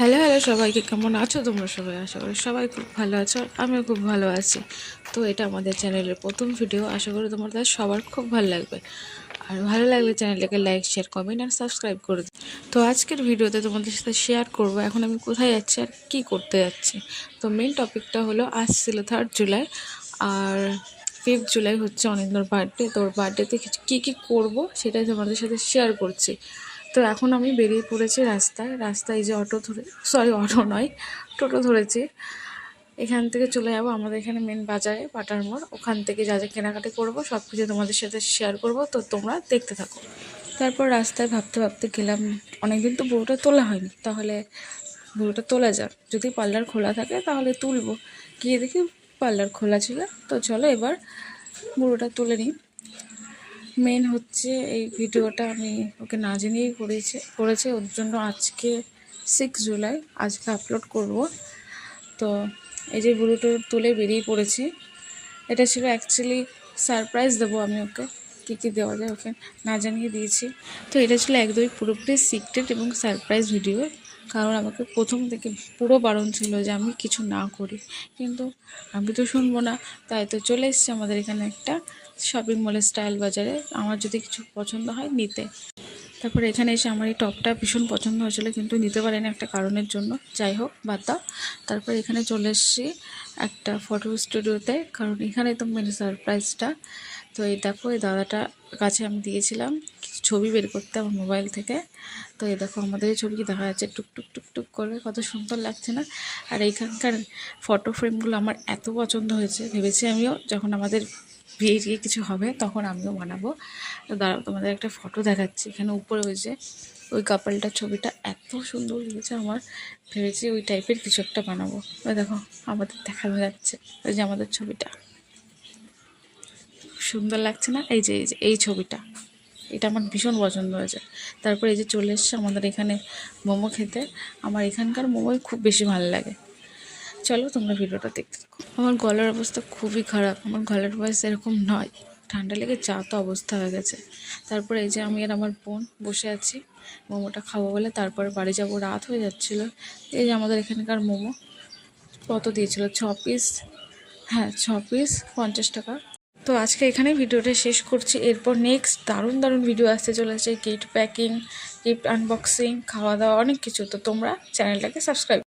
Hello hello সবাইকে, কেমন আছো? তোমরা সবাই আশা করি সবাই খুব ভালো আছো, আমিও খুব ভালো আছি। তো এটা আমাদের চ্যানেলের প্রথম ভিডিও, আশা করি তোমাদের সবার খুব ভালো লাগবে। আর ভালো লাগলে চ্যানেলটাকে লাইক শেয়ার কমেন্ট আর সাবস্ক্রাইব করে তো আজকের ভিডিওতে তোমাদের সাথে শেয়ার করব, এখন আমি কোথায় যাচ্ছি আর কী করতে যাচ্ছি। তো মেন টপিকটা হলো, আজ ছিল থার্ড জুলাই আর ফিফথ জুলাই হচ্ছে অনিন্দর বার্থডে তো ওর বার্থডেতে কী কী করব সেটাই তোমাদের সাথে শেয়ার করছি। তো এখন আমি বেরিয়ে পড়েছি রাস্তায়। রাস্তায় যে অটো ধরে সরি অটো নয়, টোটো ধরেছি। এখান থেকে চলে যাব আমাদের এখানে মেন বাজারে, পাটার মোড়। ওখান থেকে যা যা কেনাকাটি করব, সব কিছু তোমাদের সাথে শেয়ার করব। তো তোমরা দেখতে থাকো। তারপর রাস্তায় ভাবতে ভাবতে গেলাম, অনেকদিন তো বউটা তোলা হয়নি। তাহলে বউটা তোলা যাক। যদি পার্লার খোলা থাকে তাহলে তুলবো। গিয়ে দেখি পার্লার খোলা ছিল। তো চলো এবার বুড়োটা তুলে নিই। মেন হচ্ছে এই ভিডিওটা আমি ওকে না জেনেই করেছে করেছে। ওর জন্য আজকে সিক্স জুলাই, আজকে আপলোড করব। তো এই যে বুড়োটা তুলে বেরিয়ে পড়েছি। এটা ছিল অ্যাকচুয়ালি সারপ্রাইজ দেবো আমি ওকে, কী কী দেওয়া যায় ওকে না জানিয়ে দিয়েছি। তো এটা ছিল একদমই পুরোপুরি সিক্রেট এবং সারপ্রাইজ ভিডিও কারণ আমাকে প্রথম থেকে পুরো বারণ ছিল যে আমি কিছু না করি। কিন্তু আমি তো শুনব না। তাই তো চলে এসছে আমাদের এখানে একটা শপিং মলের স্টাইল বাজারে। আমার যদি কিছু পছন্দ হয়, নিতে। তারপর এখানে এসে আমার এই টপটা ভীষণ পছন্দ হয়েছিল, কিন্তু নিতে পারিনি একটা কারণের জন্য। যাই হোক, বাদ দাও। তারপর এখানে চলে এসেছি একটা ফটো স্টুডিওতে কারণ এখানে তো মেন সারপ্রাইজটা তো এই দেখো, এই দাদাটা কাছে আমি দিয়েছিলাম। ছবি বের করতে আমার মোবাইল থেকে। তো এই দেখো আমাদের ছবি দেখা যাচ্ছে টুকটুক টুকটুক করে। কত সুন্দর লাগছে না? আর এইখানকার ফটো ফ্রেমগুলো আমার এত পছন্দ হয়েছে। ভেবেছি আমিও যখন আমাদের বিয়ে টিয়ে কিছু হবে তখন আমিও বানাবো। দাঁড়াও, তোমাদের একটা ফটো দেখাচ্ছি। এখানে উপরে যে, ওই কাপালটার ছবিটা এত সুন্দর লেগেছে আমার। ভেবেছি ওই টাইপের কিছু একটা বানাবো। ওই দেখো, আমাদের দেখানো যাচ্ছে ওই যে আমাদের ছবিটা। সুন্দর লাগছে না? এই যে, এই ছবিটা। এটা আমার ভীষণ পছন্দ হয়েছে। তারপর এই যে চলে এসছে আমাদের এখানে মোমো খেতে। আমার এখানকার মোমোই খুব বেশি ভালো লাগে। চলো তোমরা ভিডিওটা দেখতে থাকো। আমার গলার অবস্থা খুবই খারাপ। আমার গলার বয়স এরকম নয়। ঠান্ডা লেগে চা তো অবস্থা হয়ে গেছে। তারপরে এই যে আমি আর আমার বোন বসে আছি। মোমোটা খাব বলে তারপরে বাড়ি যাব। রাত হয়ে যাচ্ছিল। এই যে আমাদের এখানকার মোমো। কত দিয়েছিল? ছ পিস হ্যাঁ ছ পিস পঞ্চাশ টাকা। তো আজকে এখানে ভিডিওটা শেষ করছি। এরপর নেক্সট দারুণ দারুণ ভিডিও আসতে চলেছে গিফট প্যাকিং গিফট আনবক্সিং খাওয়া দাওয়া, অনেক কিছু। তো তোমরা চ্যানেলটাকে সাবস্ক্রাইব